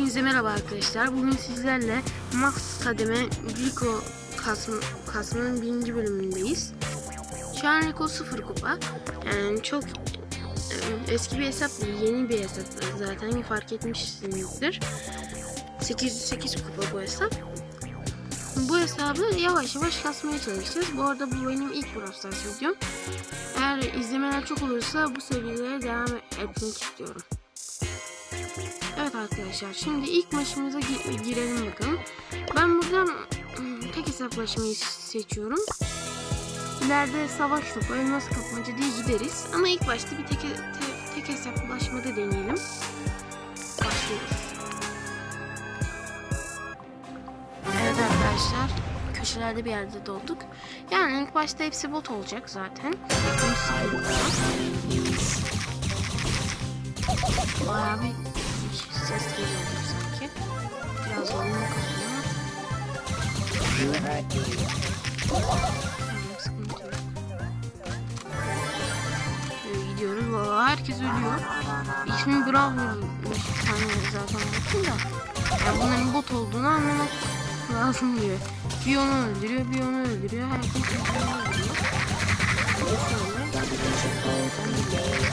Hepinize merhaba arkadaşlar. Bugün sizlerle Max kademe Rico kasm kasmanın birinci bölümündeyiz. Şu an Rico 0 kupa. Yani çok e, eski bir hesap değil, yeni bir hesap zaten fark etmişsinizdir. 808 kupa bu hesap. Bu hesabı yavaş yavaş kasmaya çalışacağız. Bu arada bu benim ilk Brawl Stars videom. Eğer izlemeler çok olursa bu seviyelere devam etmek istiyorum. Evet arkadaşlar şimdi ilk maçımıza gi- girelim bakalım. Ben buradan ım, tek hesaplaşmayı seçiyorum. İleride savaş topu, elmas kapmaca diye gideriz. Ama ilk başta bir tek, te- tek hesaplaşmada deneyelim. Başlıyoruz. Evet arkadaşlar köşelerde bir yerde dolduk. Yani ilk başta hepsi bot olacak zaten. Bayağı bir ses geliyordu sanki. Biraz olmak adına. Tamam. Valla herkes ölüyor. İsmi bir tane zaten bakın da. Yani bunların bot olduğunu anlamak lazım diyor. Bir onu öldürüyor, bir onu öldürüyor. Herkes birbirini öldürüyor. Yani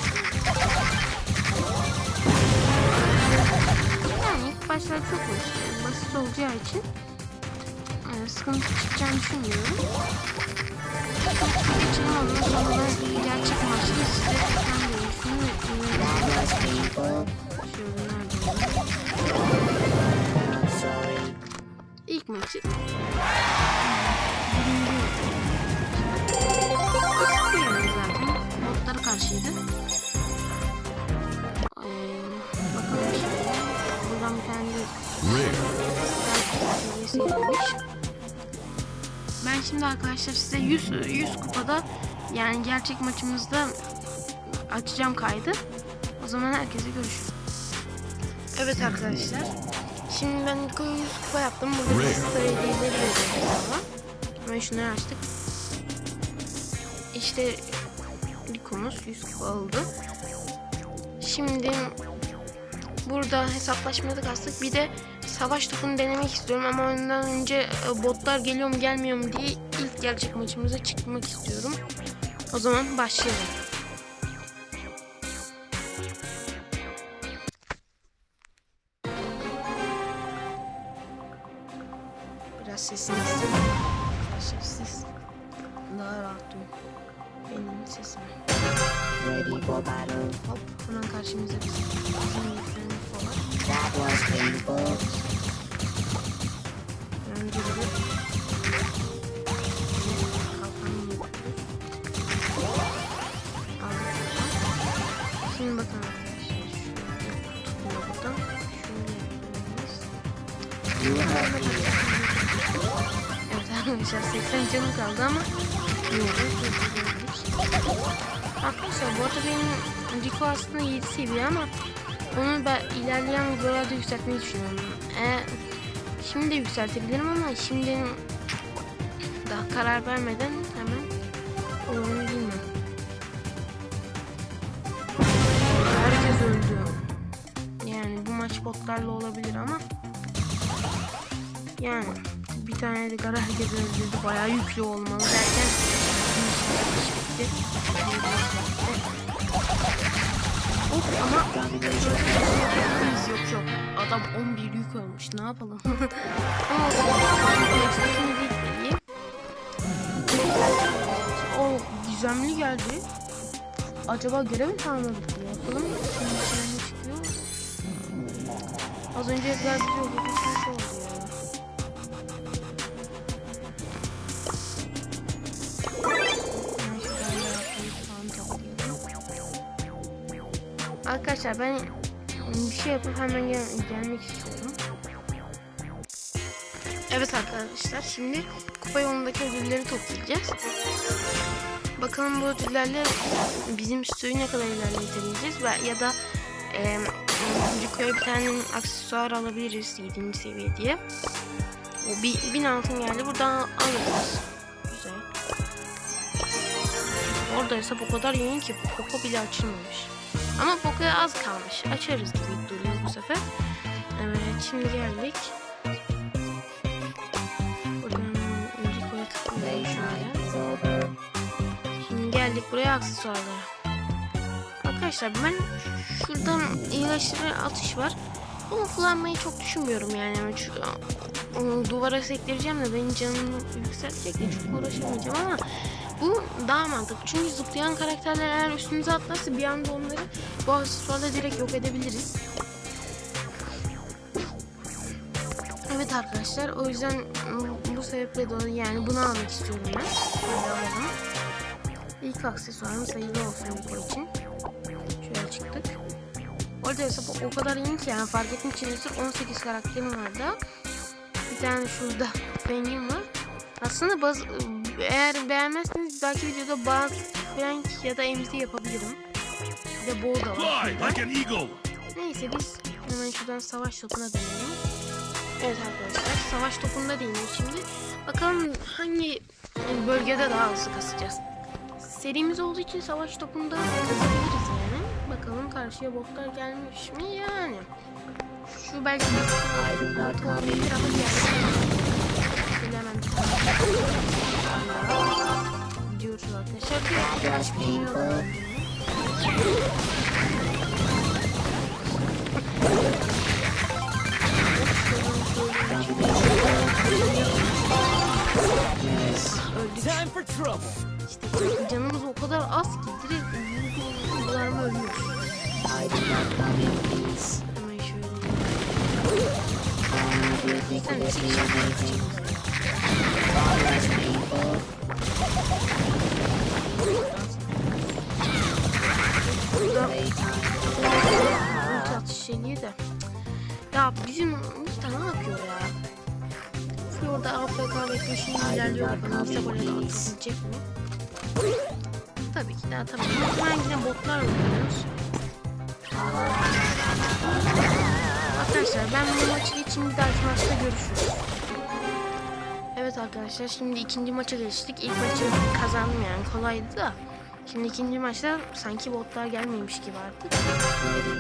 başta çok basit, basit olacağı için e, sıkıntı çıkacağını düşünmüyorum. Geçelim ondan sonra gerçek maçta size ekran görüntüsünü nerede? İlk maçı. Ben şimdi arkadaşlar size 100 100 kupada yani gerçek maçımızda açacağım kaydı. O zaman herkese görüşürüz. Evet arkadaşlar. Şimdi ben ilk oyun 100 kupa yaptım. Burada bir hediyeleri veriyorum ama. Hemen şunları açtık. İşte Rico'muz 100 kupa oldu. Şimdi burada hesaplaşmada kastık. Bir de savaş topunu denemek istiyorum ama ondan önce e, botlar geliyor mu gelmiyor mu diye ilk gerçek maçımıza çıkmak istiyorum. O zaman başlayalım. Biraz sesini istedim. Arkadaşlar siz daha rahat duyun. Benim sesim. Ready for battle. Hop hemen karşımıza bir bizim. That was painful. Şimdi bakın. Evet arkadaşlar 80 canım kaldı ama. Arkadaşlar bu arada benim Rico aslında 7 seviye ama onu ben ilerleyen videolarda yükseltmeyi düşünüyorum. E, şimdi de yükseltebilirim ama şimdi daha karar vermeden hemen onu bilmem. Herkes öldü. Yani bu maç botlarla olabilir ama yani bir tane de gara herkes öldürdü. Bayağı yüklü olmalı derken bitti. Hop ama biz yok yok. Adam 11 yük olmuş. Ne yapalım? O gizemli geldi. Acaba görev mi tamamladık diye yapalım. Şimdi çıkıyor? Az önce öldürdü. Şimdi şey oldu Arkadaşlar ben bir şey yapıp hemen gel gelmek istiyorum. Evet arkadaşlar şimdi kupa yolundaki ödülleri toplayacağız. Bakalım bu ödüllerle bizim stüdyoyu ne kadar ilerletebileceğiz ve ya da e, Rico'ya bir tane aksesuar alabiliriz 7. seviye diye. O bir, bin altın geldi buradan alırız. Güzel. Orada hesap o kadar yeni ki Poco bile açılmamış. Ama Poco'ya az kalmış. Açarız gibi duruyor bu sefer. Evet şimdi geldik. Buradan Enrico'ya tıklayalım şöyle. Şimdi geldik buraya aksesuarlara. Arkadaşlar ben şuradan iyileştirici atış var. Bunu kullanmayı çok düşünmüyorum yani. O duvara sektireceğim de benim canımı yükseltecek de çok uğraşamayacağım ama bu daha mantıklı. Çünkü zıplayan karakterler eğer üstümüze atlarsa bir anda onları bu aksesuarla direkt yok edebiliriz. Evet arkadaşlar o yüzden bu sebeple dolayı yani bunu almak istiyorum ben. Böyle alalım. İlk aksesuarımız hayırlı olsun bu için. Şöyle çıktık. Orada hesap o kadar iyi ki yani fark etmişsinizdir 18 karakterim vardı. Bir tane şurada rengim var. Aslında baz, eğer beğenmezseniz belki videoda baz, Frank ya da MC yapabilirim. Bir de Bo da var. Eagle. Neyse biz hemen şuradan savaş topuna dönelim. Evet arkadaşlar savaş topunda değiniyoruz şimdi. Bakalım hangi bölgede daha hızlı kasacağız. Serimiz olduğu için savaş topunda kasabiliriz yani. Bakalım karşıya botlar gelmiş mi yani. Şu belki bir olabilir ama diğerleri Şöyle hemen gidiyoruz arkadaşlar. Yes. Öldük. Time for trouble. İşte canımız o kadar az ki direkt vurdular mı ölüyoruz. Hemen şöyle. Sen ridiculous ulti atış şeyliği de. Ya bizim ulti ne yapıyor ya? Full orada AFK bekliyor şimdi ilerliyor bize böyle atabilecek mi? Tabii ki de atamıyor. Muhtemelen yine botlar oynuyoruz. Arkadaşlar ben bu maçı geçeyim bir dahaki maçta görüşürüz. Evet arkadaşlar şimdi ikinci maça geçtik. İlk maçı kazandım yani kolaydı da. Şimdi ikinci maçta sanki botlar gelmemiş gibi artık.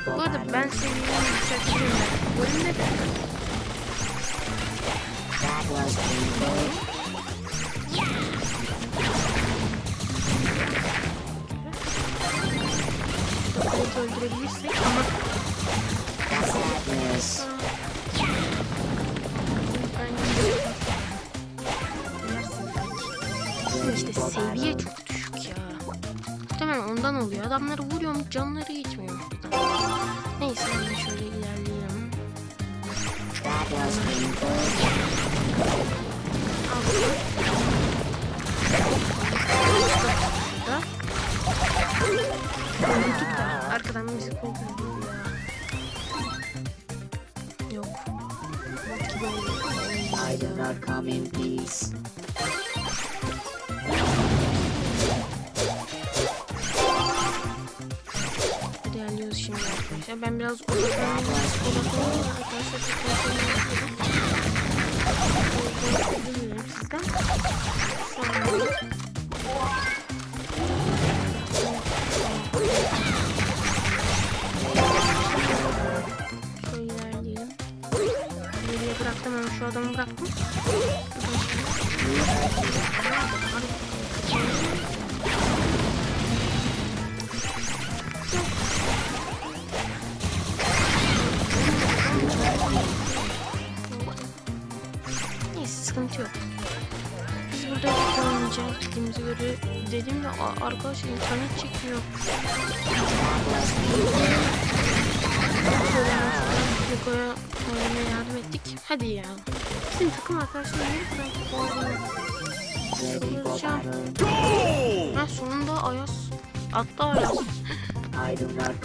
Bu arada ben seviyemi yükseltiyorum. Bölümde de evet öldürebilirsek ama Muhtemelen ondan oluyor. Adamları vuruyorum canları gitmiyor. Neyse ben şöyle ilerleyelim. Arkadan bizi kovduruyor ya. Yok. I do not come in peace. Arkadaşlar. Ben biraz odaklanayım. Odaklanayım. Arkadaşlar yapıyorum. Bilmiyorum sizden. Şu anda Şöyle ilerleyelim. Geriye bıraktım ama şu adamı bıraktım. Neyse oynayacağız dediğimize göre dedim de "Aa, arkadaşlar internet çekmiyor. Yoko'ya oynamaya yardım ettik. Hadi ya. Bizim takım arkadaşlar niye battle. Ha sonunda Ayas. Attı Ayas. I do not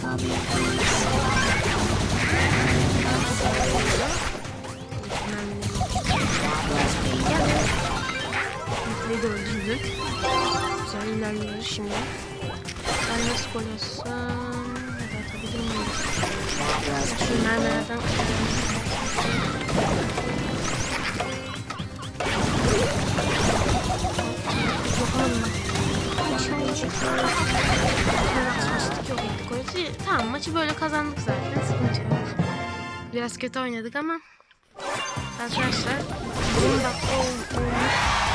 Ve de öldürdük. Güzel ilerliyoruz şimdi. Ben nasıl gol atsam? Hadi atabilir miyim? Şu mermerden. Tamam maçı böyle kazandık zaten sıkıntı yok. Biraz kötü oynadık ama arkadaşlar 10 dakika ol- olmuş.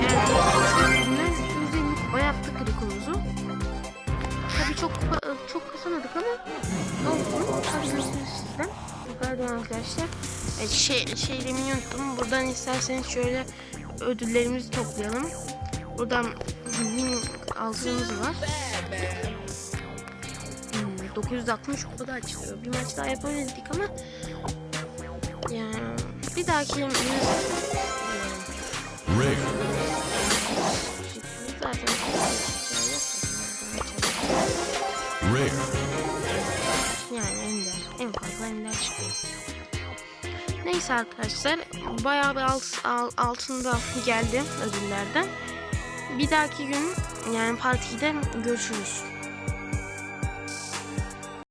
Evet, yüzde kupa yaptık Rico'muzu. Tabii çok çok kasamadık ama oldu? Tabii görüşürüz sizden. Pardon arkadaşlar. Şey, şey demeyi unuttum. Buradan isterseniz şöyle ödüllerimizi toplayalım. Buradan bin altınımız var. Hmm, 960 kupada açılıyor. Bir maç daha yapabildik ama yani bir dahaki Rare. Zaten Rare. yani ender en fazla ender çıkıyor. Neyse arkadaşlar bayağı bir alt, al- altında geldi ödüllerden. Bir dahaki gün yani partide görüşürüz.